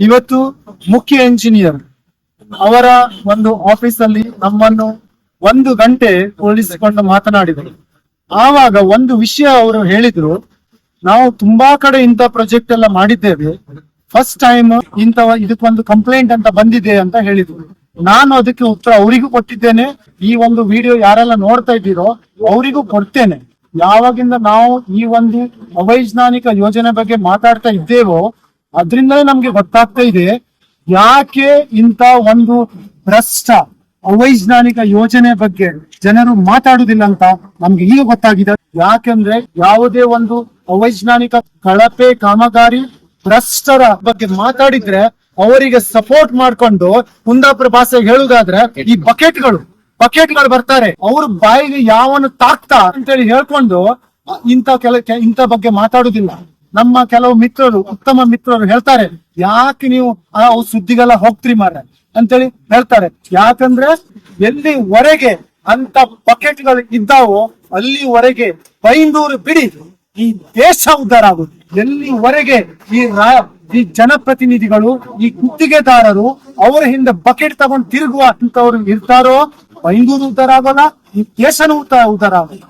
ಇವತ್ತು ಮುಖ್ಯ ಎಂಜಿನಿಯರ್ ಅವರ ಒಂದು ಆಫೀಸ್ ಅಲ್ಲಿ ನಮ್ಮನ್ನು ಒಂದು ಗಂಟೆ ಉಳಿಸಿಕೊಂಡು ಮಾತನಾಡಿದರು. ಆವಾಗ ಒಂದು ವಿಷಯ ಅವರು ಹೇಳಿದ್ರು, ನಾವು ತುಂಬಾ ಕಡೆ ಇಂಥ ಪ್ರಾಜೆಕ್ಟ್ ಎಲ್ಲ ಮಾಡಿದ್ದೇವೆ ಫಸ್ಟ್ ಟೈಮ್ ಇಂಥ ಇದಕ್ಕೊಂದು ಕಂಪ್ಲೇಂಟ್ ಅಂತ ಬಂದಿದೆ ಅಂತ ಹೇಳಿದ್ರು. ನಾನು ಅದಕ್ಕೆ ಉತ್ತರ ಅವರಿಗೂ ಕೊಟ್ಟಿದ್ದೇನೆ, ಈ ಒಂದು ವಿಡಿಯೋ ಯಾರೆಲ್ಲ ನೋಡ್ತಾ ಇದ್ದೀರೋ ಅವರಿಗೂ ಕೊಡ್ತೇನೆ. ಯಾವಾಗಿಂದ ನಾವು ಈ ಒಂದು ಅವೈಜ್ಞಾನಿಕ ಯೋಜನೆ ಬಗ್ಗೆ ಮಾತಾಡ್ತಾ ಇದ್ದೇವೋ ಅದ್ರಿಂದಲೇ ನಮ್ಗೆ ಗೊತ್ತಾಗ್ತಾ ಇದೆ ಯಾಕೆ ಇಂತ ಒಂದು ಭ್ರಷ್ಟ, ಅವೈಜ್ಞಾನಿಕ ಯೋಜನೆ ಬಗ್ಗೆ ಜನರು ಮಾತಾಡುದಿಲ್ಲ ಅಂತ ನಮ್ಗೆ ಈಗ ಗೊತ್ತಾಗಿದೆ. ಯಾಕೆಂದ್ರೆ ಯಾವುದೇ ಒಂದು ಅವೈಜ್ಞಾನಿಕ ಕಳಪೆ, ಕಾಮಗಾರಿ ಭ್ರಷ್ಟರ ಬಗ್ಗೆ ಮಾತಾಡಿದ್ರೆ ಅವರಿಗೆ ಸಪೋರ್ಟ್ ಮಾಡ್ಕೊಂಡು ಕುಂದಾಪುರ ಭಾಷೆ ಹೇಳುದಾದ್ರೆ ಈ ಬಕೆಟ್ಗಳು ಬಕೆಟ್ಗಳು ಬರ್ತಾರೆ. ಅವ್ರ ಬಾಯಿಗೆ ಯಾವನು ತಾಕ್ತಾ ಅಂತೇಳಿ ಹೇಳ್ಕೊಂಡು ಇಂತ ಕೆಲ ಇಂಥ ಬಗ್ಗೆ ಮಾತಾಡುದಿಲ್ಲ. ನಮ್ಮ ಕೆಲವು ಮಿತ್ರರು, ಉತ್ತಮ ಮಿತ್ರರು ಹೇಳ್ತಾರೆ, ಯಾಕೆ ನೀವು ಆ ಸುದ್ದಿಗೆಲ್ಲ ಹೋಗ್ತೀರಿ ಮಾರ ಅಂತೇಳಿ ಹೇಳ್ತಾರೆ. ಯಾಕಂದ್ರೆ ಎಲ್ಲಿವರೆಗೆ ಅಂತ ಬಕೆಟ್ಗಳು ಇದ್ದಾವೋ, ಅಲ್ಲಿವರೆಗೆ ಬೈಂದೂರು ಬಿಡಿ, ಈ ದೇಶ ಉದ್ಧಾರ ಆಗುದು ಎಲ್ಲಿವರೆಗೆ ಈ ಈ ಜನಪ್ರತಿನಿಧಿಗಳು, ಈ ಗುತ್ತಿಗೆದಾರರು ಅವರ ಹಿಂದೆ ಬಕೆಟ್ ತಗೊಂಡು ತಿರುಗುವ ಅಂತವ್ರು ಇರ್ತಾರೋ, ಬೈಂದೂರು ಉದ್ಧಾರ ಆಗೋಲ್ಲ, ಈ ದೇಶನೂ ಉದ್ಧಾರ ಆಗೋಲ್ಲ.